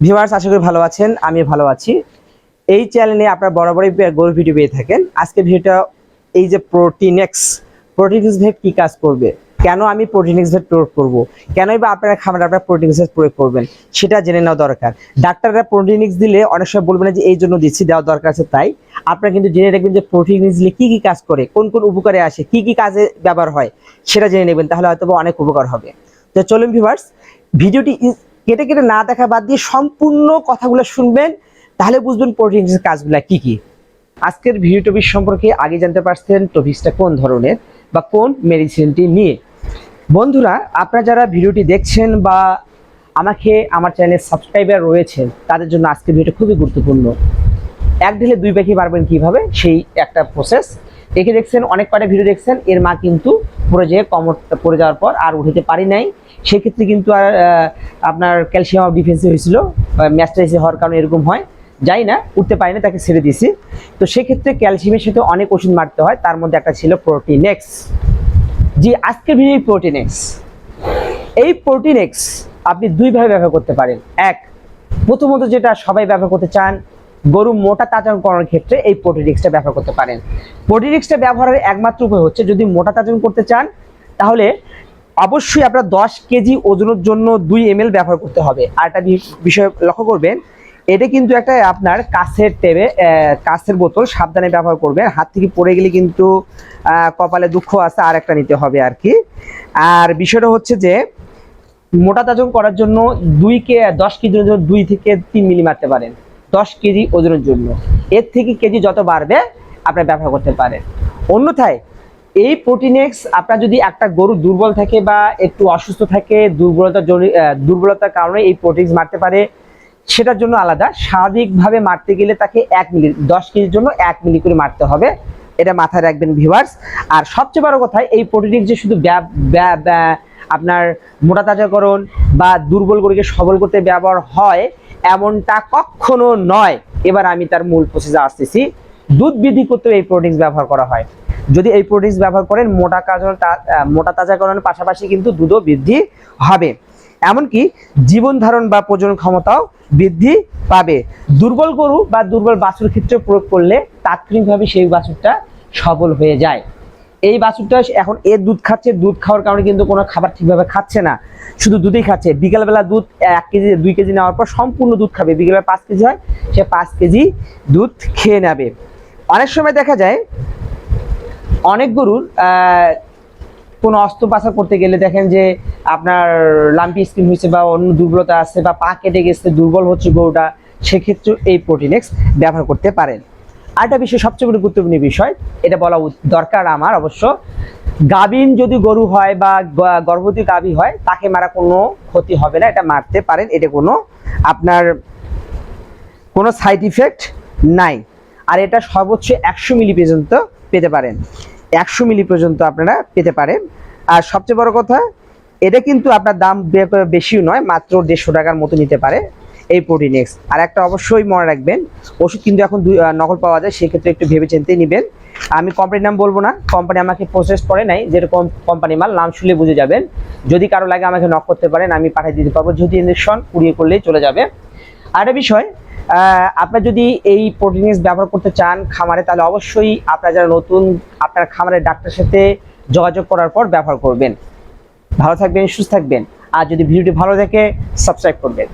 Viewers আশা করি ভালো আছেন আমি ভালো আছি। এই চ্যানেলে আপনারা বরাবরই গরু ভিডিও পেয়ে থাকেন। আজকে ভিডিওটা এই যে প্রোটিনেক্স প্রোটিনেক্স ভেট কি কাজ করবে? কেন আমি প্রোটিনেক্স ভেট প্রয়োগ করব? কেনই বা আপনারা খাবার আপনারা প্রোটিনেক্স ভেট প্রয়োগ করবেন? সেটা জেনে নেওয়া দরকার। ডাক্তাররা প্রোটিনেক্স দিলে অনেক সময় বলবেন যে, এই জন্য দিচ্ছি দেওয়া দরকার আছে তাই। আপনারা কিন্তু জেনে রাখবেন যে প্রোটিনেক্স দিলে কী কী কাজ করে, কোন কোন উপকারে আসে, কি কি কাজে ব্যবহার হয়, সেটা জেনে নেবেন, তাহলে হয়তো অনেক উপকার হবে। তো চলুন ভিউয়ার্স ভিডিওটি কেটে কেটে না দেখা বাদ দিয়ে সম্পূর্ণ কথাগুলো শুনবেন, তাহলে বুঝবেন প্রোটিনের কাজগুলো কি কি। আজকের ভিডিও টপিক সম্পর্কে আগে জানতে পারছেন টপিক্সটা কোন ধরনের বা কোন মেডিসিনটি নিয়ে। বন্ধুরা, আপনারা যারা ভিডিওটি দেখছেন বা আমাকে আমার চ্যানেলে সাবস্ক্রাইবার রয়েছেন, তাদের জন্য আজকের ভিডিওটা খুবই গুরুত্বপূর্ণ। এক ঢিলে দুই পাখি পারবেন কীভাবে, সেই একটা প্রসেস একে দেখছেন, অনেক কয়টা ভিডিও দেখছেন, এর মা কিন্তু পড়ে যেয়ে কমর পড়ে যাওয়ার পর আর উঠতে পারি নাই। সেক্ষেত্রে কিন্তু আর আপনার ক্যালসিয়াম ডিফেন্সিভ হয়েছিল ম্যাস্টাইসি হওয়ার কারণে এরকম হয়। যাই না, উঠতে পারি না তাকে ছেড়ে দিয়েছি। তো সেক্ষেত্রে ক্যালসিয়ামের সাথে অনেক ওষুধ মারতে হয়, তার মধ্যে একটা ছিল প্রোটিনেক্স জি, আজকের ভিডিও প্রোটিনেক্স এই প্রোটিনেক্স আপনি দুইভাবে ব্যবহার করতে পারেন। এক, প্রথমত যেটা সবাই ব্যবহার করতে চান গরু মোটা তাজান করার ক্ষেত্রে এই প্রোটিনিক্সটা ব্যবহার করতে পারেন। প্রোটিনিক্সটা ব্যবহারের একমাত্র উপায় হচ্ছে যদি মোটা তাজন করতে চান, তাহলে অবশ্যই আপনার দশ কেজি ওজনের জন্য দুই এম ব্যবহার করতে হবে। আর একটা বিষয় লক্ষ্য করবেন, এটা কিন্তু একটা আপনার কাছের টেবে কাছের বোতল, সাবধানে ব্যবহার করবেন। হাত থেকে পড়ে গেলে কিন্তু কপালে দুঃখ আছে আর একটা নিতে হবে আর কি। আর বিষয়টা হচ্ছে যে, মোটা তাজন করার জন্য দুই কে, দশ কেজির জন্য দুই থেকে তিন মিলি মারতে পারেন। দশ কেজি ওজনের জন্য। এর থেকে কেজি যত বাড়বে, আপনার ব্যবহার করতে পারেন। অন্যথায়, এই প্রোটিনেক্স আপনার যদি একটা গরু দুর্বল থাকে বা একটু অসুস্থ থাকে দুর্বলতার জন্য দুর্বলতার কারণে এই প্রোটিনস মারতে পারে, সেটার জন্য আলাদা। স্বাভাবিকভাবে মারতে গেলে তাকে এক মিলি, দশ কেজির জন্য এক মিলি করে মারতে হবে। এটা মাথায় রাখবেন ভিভার্স আর সবচেয়ে বড় কথা, এই প্রোটিনিক্স যে শুধু আপনার মোটা তাজাকরণ বা দুর্বল গরুকে সবল করতে ব্যবহার হয় এমনটা কখনো নয়। এবার আমি তার মূল প্রসেসে আসতেছি। দুধ বৃদ্ধি করতে এই প্রোটিনস ব্যবহার করা হয়। যদি এই প্রোটিনস ব্যবহার করেন, মোটা কাজ মোটা তাজাকরণের পাশাপাশি কিন্তু দুধও বৃদ্ধি হবে। এমনকি জীবন ধারণ বা প্রজনন ক্ষমতাও বৃদ্ধি পাবে। দুর্বল গরু বা দুর্বল বাছুর ক্ষেত্রে প্রয়োগ করলে তাৎক্ষণিকভাবে সেই বাছুরটা সবল হয়ে যায়। এই বাছুরটা এখন এর দুধ খাচ্ছে, দুধ খাওয়ার কারণে কিন্তু কোনো খাবার ঠিকভাবে খাচ্ছে না। শুধু দুধই খাচ্ছে। বিকেলবেলা দুধ এক কেজি, দুই কেজি নেওয়ার পর সম্পূর্ণ দুধ খাবে। বিকেলবেলা পাঁচ কেজি হয়, সে পাঁচ কেজি দুধ খেয়ে নেবে। অনেক সময় দেখা যায়, অনেক গরুর কোনো অস্ত্রোপচার করতে গেলে দেখেন যে আপনার লাম্পি স্কিন হয়েছে বা অন্য দুর্বলতা আছে বা পা কেটে গেছে, দুর্বল হচ্ছে গরুটা সেক্ষেত্রে এই প্রোটিনেক্স ব্যবহার করতে পারেন। আরেকটা বিষয়, সবচেয়ে বড় গুরুত্বপূর্ণ বিষয়, এটা বলা দরকার আমার অবশ্য। গাভীন যদি গরু হয় বা গর্ভবতী গাভী হয়, তাকে মারা কোনো ক্ষতি হবে না, এটা মারতে পারেন, এটা কোনো আপনার কোনো সাইড ইফেক্ট নাই। আর এটা সর্বোচ্চ একশো মিলি পর্যন্ত পেতে পারেন। একশো মিলি পর্যন্ত আপনারা পেতে পারেন। আর সবচেয়ে বড় কথা, এটা কিন্তু আপনার দাম বেশিও নয়, মাত্র দেড়শো টাকার মতো নিতে পারে। এই প্রোটিনেক্স আর একটা অবশ্যই মনে রাখবেন, ওষুধ কিন্তু এখন নকল পাওয়া যায়, সেক্ষেত্রে একটু ভেবে চিন্তে নেবেন। আমি কোম্পানির নাম বলব না কোম্পানি আমাকে প্রসেস করে নাই যেরকম কোম্পানি মাল, নাম শুনলে বুঝে যাবেন। যদি কারও লাগে আমাকে নক করতে পারেন, আমি পাঠিয়ে দিতে পারব। যদি ইঞ্জেকশন কুড়িয়ে করলেই চলে যাবে। আর একটা বিষয় আপনার যদি এই প্রোটিনস ব্যবহার করতে চান খামারে, তাহলে অবশ্যই আপনারা যারা নতুন, আপনার খামারের ডাক্তারের সাথে যোগাযোগ করার পর ব্যবহার করবেন। ভালো থাকবেন, সুস্থ থাকবেন। আর যদি ভিডিওটি ভালো থাকে সাবস্ক্রাইব করবেন।